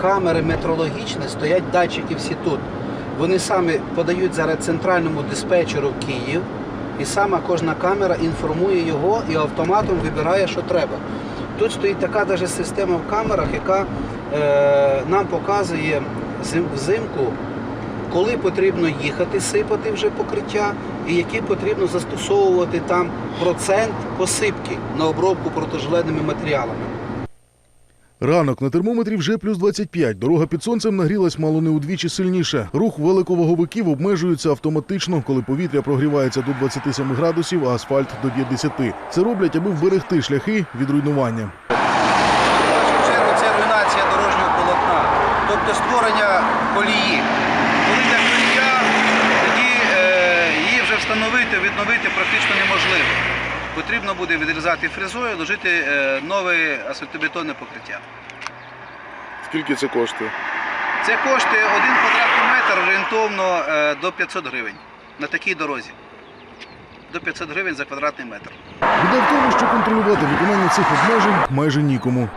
камери метрологічні, стоять датчики всі тут. Вони самі подають зараз центральному диспетчеру в Київ, і сама кожна камера інформує його і автоматом вибирає, що треба. Тут стоїть така даже система в камерах, яка е, нам показує взимку, коли потрібно їхати, сипати вже покриття, і який потрібно застосовувати там процент посипки на обробку протижеледними матеріалами. Ранок на термометрі вже плюс 25. Дорога під сонцем нагрілась мало не удвічі сильніше. Рух великоваговиків обмежується автоматично, коли повітря прогрівається до 27 градусів, а асфальт до 50. Це роблять, аби вберегти шляхи від руйнування. Це руйнація дорожнього полотна, тобто створення колії. Коли йде колія, тоді е, її вже встановити, відновити практично неможливо. Потрібно буде відрізати фрезою, ложити е, нове асфальтобетонне покриття. Скільки це коштує? Це коштує один квадратний метр орієнтовно е, до 500 гривень на такій дорозі. До 500 гривень за квадратний метр. Біда в тому, що контролювати виконання цих обмежень майже нікому.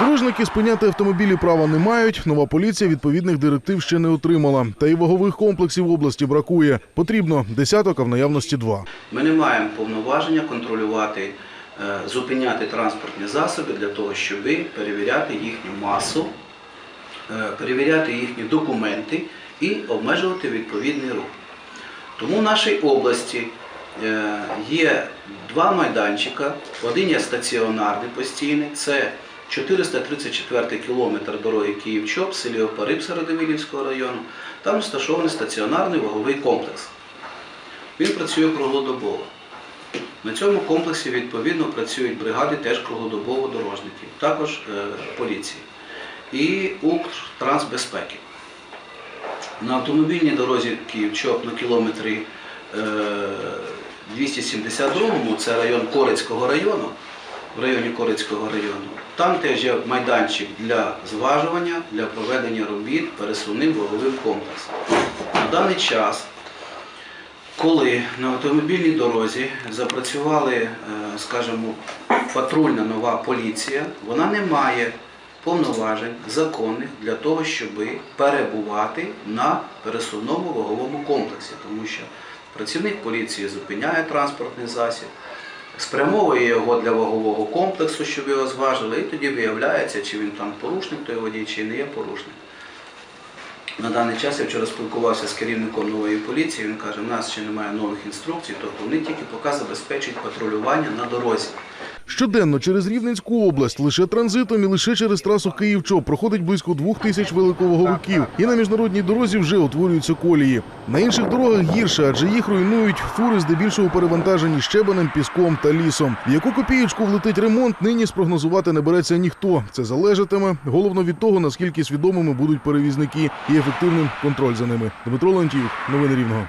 Дорожники спиняти автомобілі права не мають. Нова поліція відповідних директив ще не отримала. Та і вагових комплексів в області бракує. Потрібно десяток, а в наявності два. Ми не маємо повноваження контролювати, е, зупиняти транспортні засоби для того, щоб перевіряти їхню масу, е, перевіряти їхні документи і обмежувати відповідний рух. Тому в нашій області е, є два майданчика. Один є стаціонарний постійний, це 434 кілометр дороги Київ-Чоп, селі Опариб Сародивилівського району. Там розташований стаціонарний ваговий комплекс. Він працює круглодобово. На цьому комплексі відповідно працюють бригади теж круглодобово дорожників, також е, поліції і Укртрансбезпеки. На автомобільній дорозі Київ-Чоп на кілометрі е, 272-му, це район Корицького району, в районі Корицького району. Там теж є майданчик для зважування, для проведення робіт пересувним ваговим комплексом. На даний час коли на автомобільній дорозі запрацювали, е, скажімо, патрульна нова поліція, вона не має повноважень законних для того, щоб перебувати на пересувному ваговому комплексі, тому що працівник поліції зупиняє транспортний засіб, спрямовує його для вагового комплексу, щоб його зважили, і тоді виявляється, чи він там порушник той водій, чи не є порушник. На даний час я вчора спілкувався з керівником нової поліції. Він каже, в нас ще немає нових інструкцій, тобто вони тільки поки забезпечують патрулювання на дорозі. Щоденно через Рівненську область лише транзитом і лише через трасу Київ-Чоп проходить близько двох тисяч великоваговиків. І на міжнародній дорозі вже утворюються колії. На інших дорогах гірше, адже їх руйнують фури здебільшого перевантажені щебенем, піском та лісом. В яку копієчку влетить ремонт, нині спрогнозувати не береться ніхто. Це залежатиме головно від того, наскільки свідомими будуть перевізники і ефективним контроль за ними. Дмитро Леонтіюк, новини Рівного.